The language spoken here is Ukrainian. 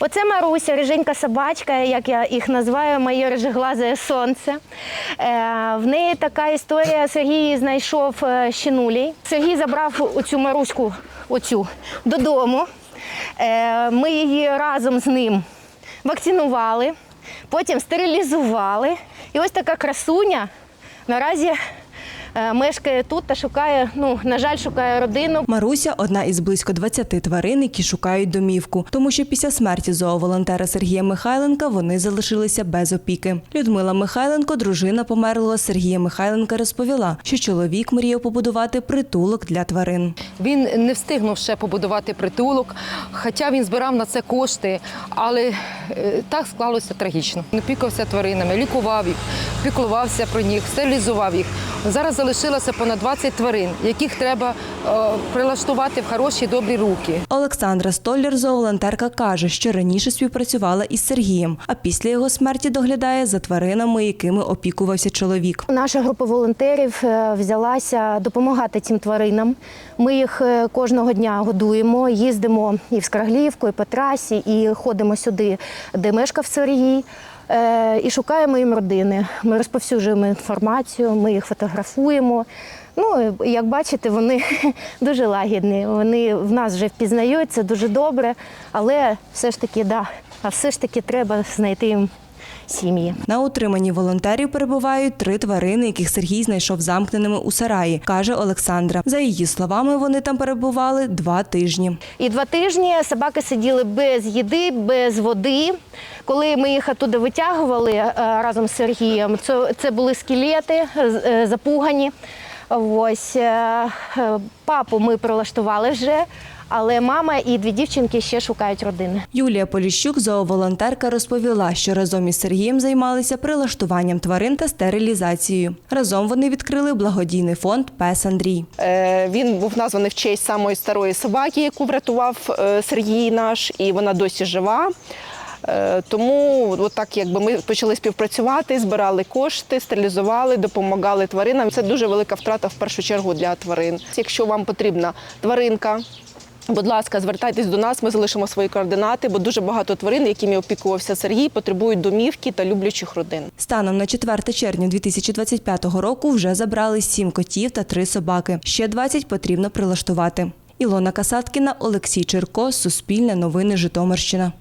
Оце Маруся, риженька собачка, як я їх називаю, моє рижеглазе сонце. Е, в неї така історія. Сергій знайшов е, щенулій. Сергій забрав оцю Маруську оцю, додому. Е, ми її разом з ним вакцинували, потім стерилізували. І ось така красуня наразі мешкає тут та шукає, ну, на жаль, шукає родину. Маруся одна із близько 20 тварин, які шукають домівку, тому що після смерті зооволонтера Сергія Михайленка вони залишилися без опіки. Людмила Михайленко, дружина померлого Сергія Михайленка, розповіла, що чоловік мріяв побудувати притулок для тварин. Він не встигнув ще побудувати притулок, хоча він збирав на це кошти, але е, так склалося трагічно. Він опікувався тваринами, лікував їх, піклувався про них, стерилізував їх. Зараз залишилося понад 20 тварин, яких треба прилаштувати в хороші добрі руки. Олександра Столяр, зооволонтерка, каже, що раніше співпрацювала із Сергієм, а після його смерті доглядає за тваринами, якими опікувався чоловік. Наша група волонтерів е, взялася допомагати цим тваринам. Ми їх е, кожного дня годуємо, їздимо і в Скраглівку, і по трасі, і ходимо сюди, де мешкав Сергій. е, І шукаємо їм родини. Ми розповсюджуємо інформацію, ми їх фотографуємо. Ну, як бачите, вони дуже лагідні. Вони в нас вже впізнають, це дуже добре, але все ж таки, да, а все ж таки треба знайти їм сім'ї. На утриманні волонтерів перебувають три тварини, яких Сергій знайшов замкненими у сараї, каже Олександра. За її словами, вони там перебували два тижні. І два тижні собаки сиділи без їди, без води. Коли ми їх оттуда витягували е, разом з Сергієм, це, це були скелети е, запугані. Ось е, е, папу ми прилаштували вже, але мама і дві дівчинки ще шукають родини. Юлія Поліщук, зооволонтерка, розповіла, що разом із Сергієм займалися прилаштуванням тварин та стерилізацією. Разом вони відкрили благодійний фонд Пес Андрій. Е, Він був названий в честь самої старої собаки, яку врятував е, Сергій наш, і вона досі жива. Е, Тому от так якби ми почали співпрацювати, збирали кошти, стерилізували, допомагали тваринам. Це дуже велика втрата в першу чергу для тварин. Якщо вам потрібна тваринка. Будь ласка, звертайтесь до нас, ми залишимо свої координати, бо дуже багато тварин, якими опікувався Сергій, потребують домівки та люблячих родин. Станом на 4 червня 2025 року вже забрали сім котів та три собаки. Ще 20 потрібно прилаштувати. Ілона Касаткіна, Олексій Черко, Суспільне новини Житомирщина.